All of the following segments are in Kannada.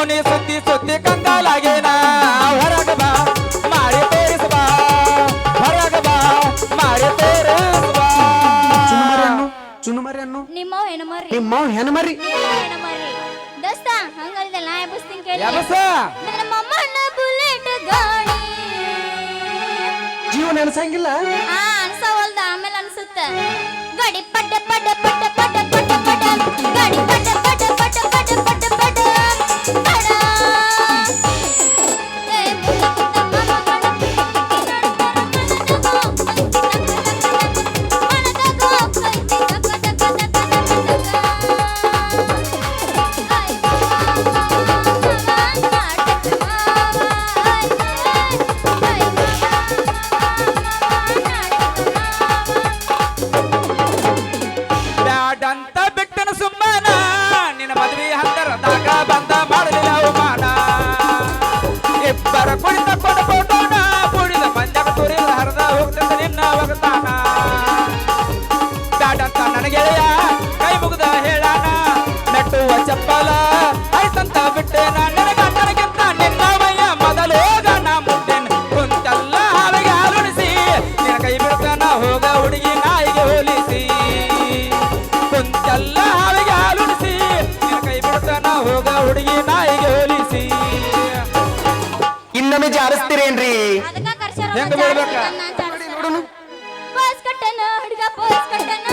ಓಣಿ ಸುತ್ತಿ ಸುತ್ತಿ ಕಂಗಾಲಾಗೇನ ಹೊರಗ ಬಾ ಮಾಡಿ ತೋರಿಸ್ ಬಾ ಹೊರಗ ಬಾ ಮಾಡಿ ತೋರಿಸ್ ಬಾ ಚುನುಮರಿ ಅನ್ನು ನಿಮ್ಮವ್ ಹೆಣ್ಮರಿ. ನಿಮ್ಮ ಹೆಣ್ಮರಿ. ನಿಮ್ಮವ್ ಹೆಣ್ಮರಿ. ದೋಸ್ತ ಹಂಗಲ್ದಲ್ಲ ನಾ ಎಬ್ಬಿಸ್ತೀನಿ ಕೇಳಿ. ಎಬಸ ನಮ್ಮಮ್ಮನ ಬುಲೆಟ್ ಗಾಡಿ ಜೀವನ ಅನ್ಸಂಗಿಲ್ಲ? ಆ ಅನ್ಸವಲ್ದ ಆಮೇಲೆ ಅನ್ಸುತ್ತೆ. ಗಡಿ ಪಡ್ಡ ಪಡ್ಡ ಪಡ್ಡ ಪಡ್ಡ కట్టన అడిగా పోలీస్ కట్టన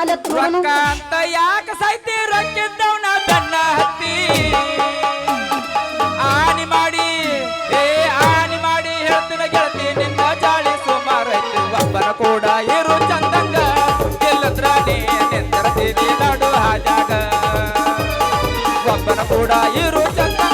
ಕಾಲೆತ್ತು ಅಂತ ಯಾಕ ಸಾಯ್ತಿ? ರೊಕ್ಕಿದ್ದವನ ಬೆನ್ನ ಹತ್ತಿ. ಆನಿ ಮಾಡಿ, ಏ ಆನಿ ಮಾಡಿ ಹೇಳ್ತಿನ ಗೆಳತಿ, ನಿನ್ನ ಜಾಳಿ ಸುಮಾರು ಐತಿ. ಕೂಡ ಇರು ಚಂದಂಗ. ಎಲ್ಲಂದ್ರ ನೀ ನಿಂತರತೀನಿ ನಡು ಹಾಜಾಗ ಒಬ್ಬನ ಕೂಡ ಇರು ಚಂದಂಗ.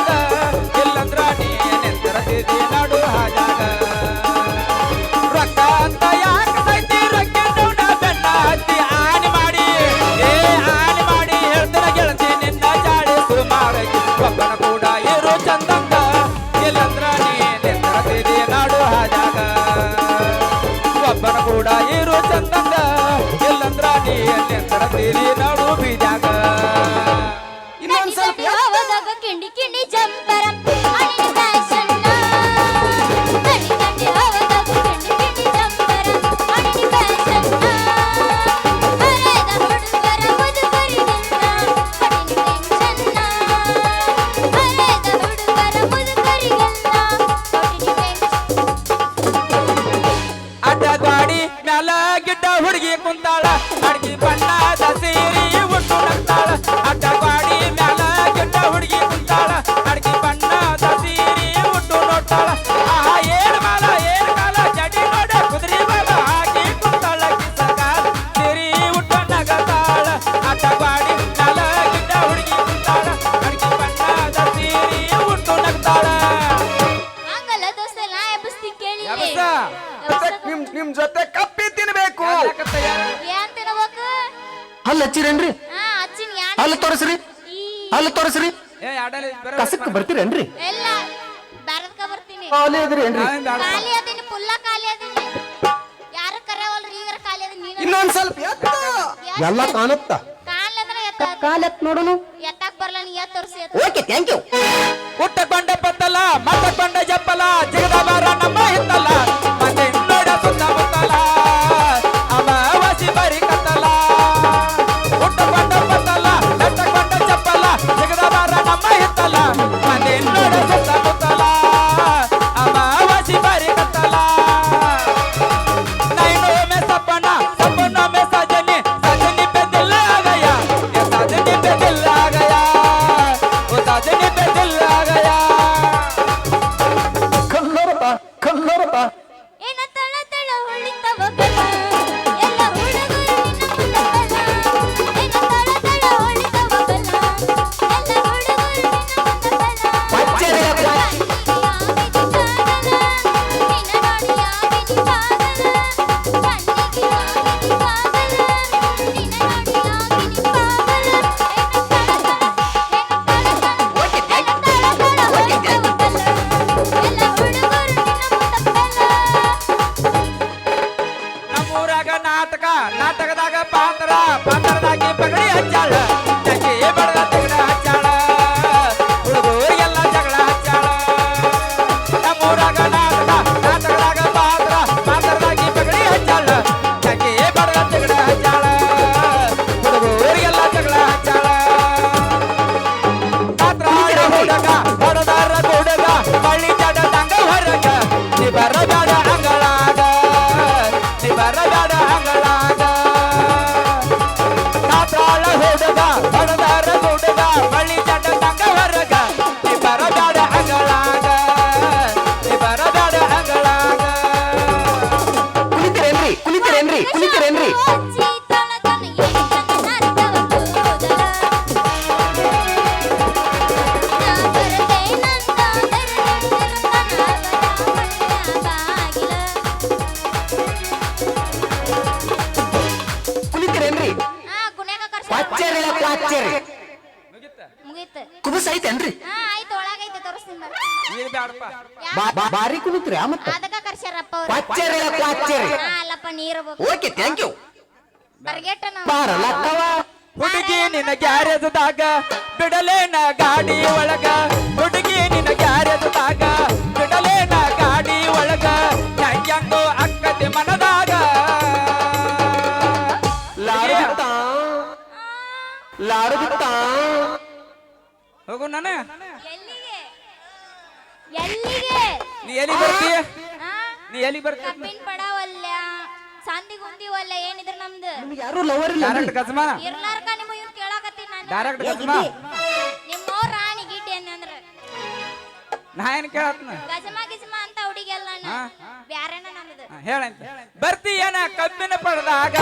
ಸ್ವಲ್ಪ ಕಿಂಡಿ ಕಿಂಡಿ ಜಂಪರ ನಿಮ್ ನಿಮ್ ಜೊತೆ ಕಪ್ಪಿ ತಿನ್ಬೇಕು. ಏನ್ ತಿನ್ಬೇಕು? ಹಲ್ಲ ಹಚ್ಚಿರೇನ್ರಿ? ಹಾ ಅಚ್ಚಿನ ಯಾನ್ ಅಲ್ಲ ತೋರಿಸ್ರಿ. ಅಲ್ಲ ತೋರಿಸ್ರಿ. ಏ ಆಡಲಿ ಕಸಕ್ಕೆ ಕಸಕ್ ಬರ್ತೀರೇನ್ರಿ? ಭಾರತಕ್ಕ ಬರ್ತೀನಿ. ಖಾಲಿ ಅದ್ರಿ ಏನ್ರಿ? ಖಾಲಿ ಅದೀನಿ ಫುಲ್ಲ ಖಾಲಿ ಅದೀನಿ. ಯಾರು ಕರೆವಲ್ರಿ? ಈಗ ಖಾಲಿ ಅದೀನಿ ಇನ್ನೊಂದ್ ಸ್ವಲ್ಪ ಎತ್ತ. ಎಲ್ಲ ಕಾಣುತ್ತ. ಕಾಲ್ ಅಂದ್ರೆ ಎತ್ತ. ಕಾಲೆತ್ ನೋಡೋನು? ಎತ್ತಕ್ ಬರಲ್ಲ ನೀ? ಎತ್ತ ತೋರಿಸಿ ಓಕೆ ಥ್ಯಾಂಕ್ ಯು ಹುಟ್ಟಕೊಂಡ ಪತ್ತಲ ಮುಗೀತು? ಕುಬಸ್ ಐತೇನ್ರಿ? ಹಾ ಆಯ್ತು ಒಳಗೈತೆ ತೋರಿಸ್ತೀನಿ ಬಾ. ಇದು ಬ್ಯಾಡಪ್ಪ ಬಾ- ಬಾ- ಬಾರಿ ಕುಣಿತ್ರಿ ಆ ಮತ್ತ? ಅದಕ್ಕ ಕರ್ಸ್ಯಾರಪ್ಪ ಅವ್ರು. ಕ್ವಾಚ್ಚರಿ ಕ್ವಾಚ್ಚರಿ ಹಾ ಅಲ್ಲಪ್ಪ ನೀರು ಓಕೆ ಥ್ಯಾಂಕ್ ಯು ಬರ್ಗೆಟ್ಟ ನಾವು. ಹುಡುಗಿ ನಿನ್ನ ಗ್ಯಾರೇಜ್ದಾಗ ಬಿಡಲೇನ ಗಾಡಿ ಒಳಗ. ಹುಡುಗಿ ನಿನ್ನ ಗ್ಯಾರೇಜ್ದಾಗ ಬಿಡಲೇನ ಗಾಡಿ ಒಳಗ. ಅಕ್ಕತಿ ಮನದಾಗ ಲಾಡು ಬಿತ್ತ ಹೋಗು ನಾನು. ಎಲ್ಲಿಗೆ? ಎಲ್ಲಿಗೆ? ನೀ ಎಲ್ಲಿ ಬರ್ತೀಯ? ಹಾ ನೀ ಎಲ್ಲಿ ಬರ್ತೀಯ? ಕಬ್ಬಿನ ಪಡಾವಲ್ಲ ಸಂದಿ ಗುಂದಿ ವಲ್ಲ ಏನಿದ್ರ ನಮ್ದು. ನಿಮ್ಗೆ ಯಾರು ಲವರ್ ಇಲ್ಲ ಡೈರೆಕ್ಟ್ ಗಜಮ ಇರ್ಲಾರ್ಕ ನಿಮ್ಮ ಇವ್ನ್ ಕೇಳಾಕತ್ತೀನಿ ನಾನು. ಡೈರೆಕ್ಟ್ ಗಜಮ ನಿಮ್ಮವ್ರ ರಾಣಿ ಗೀಟಿ ಅಂದ್ರ ನಾ ಏನ್ ಕೇಳತ್ನ? ಗಜಮ ಗಿಜಮ ಅಂತ ಹುಡುಗಿಯಲ್ಲ ನಾನು ಹಾ. ಬ್ಯಾರೇನ ನಮ್ದು. ಹೇಳಂತ. ಬರ್ತೀಯನ ಕಬ್ಬಿನ ಪಡೆದಾಗ?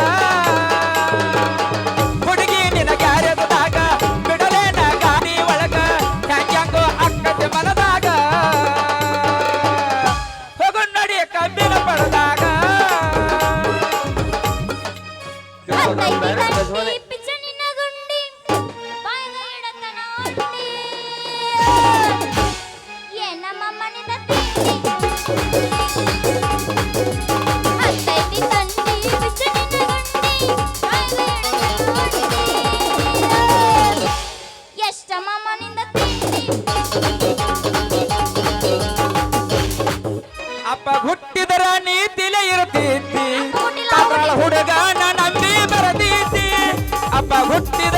ಅಪ್ಪ ಹುಟ್ಟಿದರ ನೀತಿಲೆ ಇರ್ತೀತಿ ಹುಟ್ಟಿಲ್ಲ, ಕಾತಾಳ ಹುಡುಗನ ನಂಬಿ ಬರದೀತಿ ಅಪ್ಪ ಹುಟ್ಟಿದರ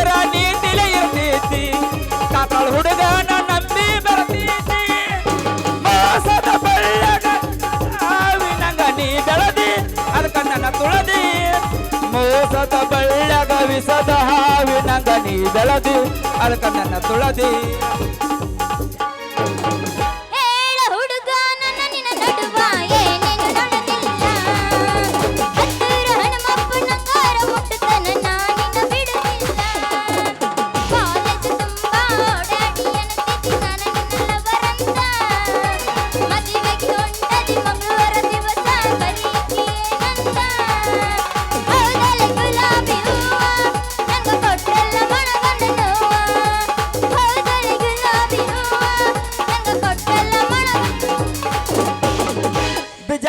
ಬೆಳದಿ ಅದಕ್ಕ ನನ್ನ ತುಳದಿ.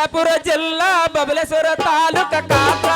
బిజాపుర జిల్లా బబలేశ్వర తాలూకా కాపు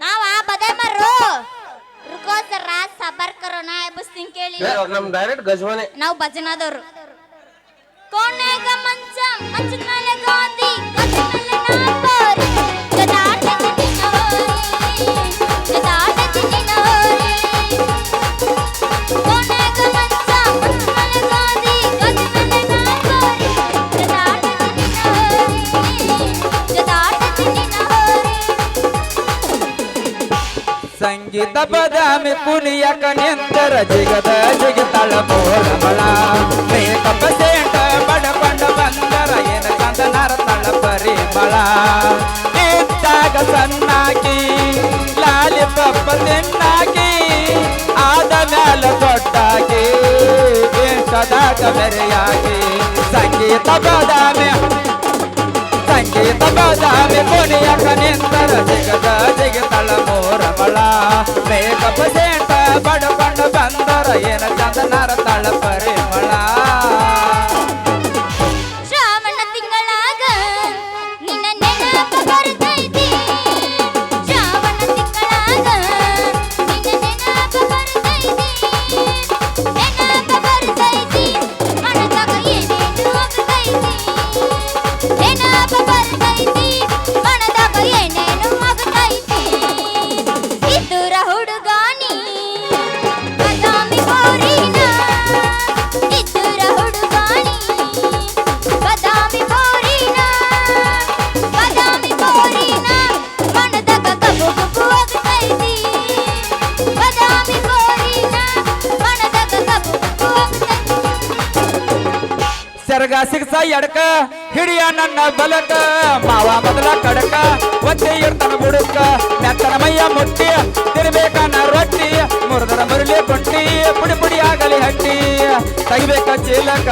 ನಾವ ಬದೇ ಮರ್ರು ರುಕೋ ಸರ ಸಬರ್ ಕರೋ ನಾ ಎಬ್ಬಸ್ತೀನಿ ಕೇಳಿ. ನಮ್ ಡೈರೆಕ್ಟ್ ಗಜವಾನೆ ನಾವು ಭಜನಾದವ್ರು. ಕೋಣೆಗ ಮಂಚ ಮಂಚದ ಮೇಲೆ ಗಾಂಧಿ ಸಂಗೀತ ಬದಾಮಿ ಕುಣಿಯಕ ನಿಂತರ ಜಿಗದ ಜಿಗಿತಳ ಮೋಳಮಳ ಮೇಕಪ್ಪ ಸೇಟ ಬಡಕೊಂಡ ಬಂದರ ಏನ ಚಂದ ತಳ ಪರಿಮಳ. ಇದ್ದಾಗ ಸಣ್ಣಾಕಿ, ಲಾಲಿ ಪಪ್ಪ ತಿನ್ನಾಕಿ, ಆದ ಮ್ಯಾಲ ದೊಡ್ಡಾಕಿ ಇಷ್ಟದಾಗ ಬೆರೆಯಾಗಿ ಸಂಗೀತ ಬದಾಮಿ ಸಂಗೀತ ಬಾದಾಮಿ ಕೊನೆಯಕ ನಿಂತರ ಜಿಗದ ಜಿಗಿತಳ ಮೋರಮಳ ಮೇಕಪ್ ಸೇಂಟ ಬಡಕೊಂಡ ಬಂದರ ಏನ ಚಂದ ಸರಗ ಸಿಗ್ಸ ಎಡಕ, ಹಿಡಿಯ ನನ್ನ ಬಲಕ. ಮಾವ ಮೊದಲ ಕಡಕ ಒತ್ತೆ ಇರ್ತಾನ ಬುಡಕ. ಮೆತ್ತನ ಮೈಯ ಮುಟ್ಟಿ ತಿರ್ಬೇಕನ್ನ ರೊಟ್ಟಿ. ಮುರಿದರ ಮುರುಳಿ ಪುಟ್ಟಿ ಪುಡಿ ಪುಡಿ ಆಗಲಿ ಹಟ್ಟಿ. ತೆಗಿಬೇಕ ಚೀಲಕ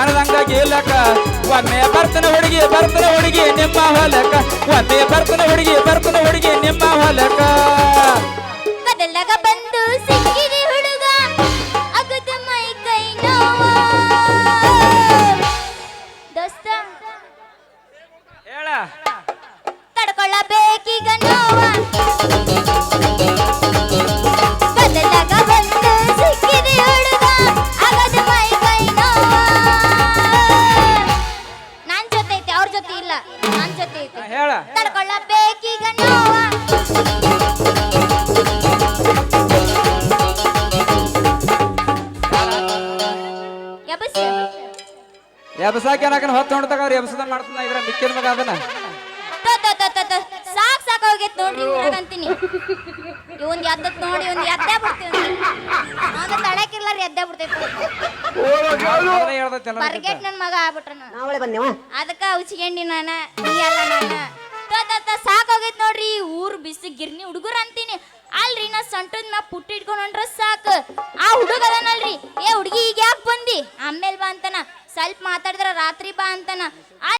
ಅನದಂಗ ಗೀಲಕ. ಒಮ್ಮೆ ಬರ್ತನ ಹುಡುಗಿ ಬರ್ತನ ಹುಡುಗಿ ನಿಮ್ಮ ಹೊಲಕ. ಒಮ್ಮೆ ಬರ್ತನ ಹುಡುಗಿ ಬರ್ತನ ಹುಡುಗಿ ನಿಮ್ಮ ಹೊಲಕ. ಎಬ್ಸಾಕ ಏನಕನ ಹೊತ್ತು ನೋಡ್ದಾಗ ಅವ್ರು ಎಬ್ಸದ ಮಾಡ್ತಾನ ಇದ್ರ ಮಿಕ್ಕಿದ ಮಗ ಅದನ್ನ. ಸಾಕ್ ಸಾಕ್ ಹೋಗೈತ್ ನೋಡ್ರಿ ಅಂತೀನಿ. ಇವಂದ್ ಎದ್ದ ನೋಡಿ ಒಂದ್ ಎದ್ದೇ ಬಿಡ್ತೀವಿ ಅದ ತಳಕಿರ್ಲಾರ ಎದ್ದೇ ಬಿಡ್ತೈತಿ ಬರ್ಗೆಟ್ ನನ್ ಮಗ ಆಗ್ಬಿಟ್ರ ಅದಕ್ಕ ಉಚ್ಕೊಂಡಿ ನಾನ ನೀ ಅಲ್ಲ ನಾನ. ಸಾಕ್ ಹೋಗೈತ್ ನೋಡ್ರಿ ಊರ್ ಬಿಸಿ ಗಿರ್ನಿ ಹುಡುಗರು ಅಂತೀನಿ. ಅಲ್ರಿ ನಾ ಸಂಟದ್ ನಾ ಪುಟ್ಟ ಇಟ್ಕೊಂಡ್ ಹೊಂಟ್ರ ಸಾಕ್. ಆ ಹುಡುಗ ಅದನಲ್ರಿ ಏ ಹುಡುಗಿ ಈಗ ಯಾಕೆ ಬಂದಿ? ಆಮೇಲೆ ಬಾ ಅಂತಾನ. ಸ್ವಲ್ಪ ಮಾತಾಡಿದ್ರ ರಾತ್ರಿ ಬಾ ಅಂತಾನ.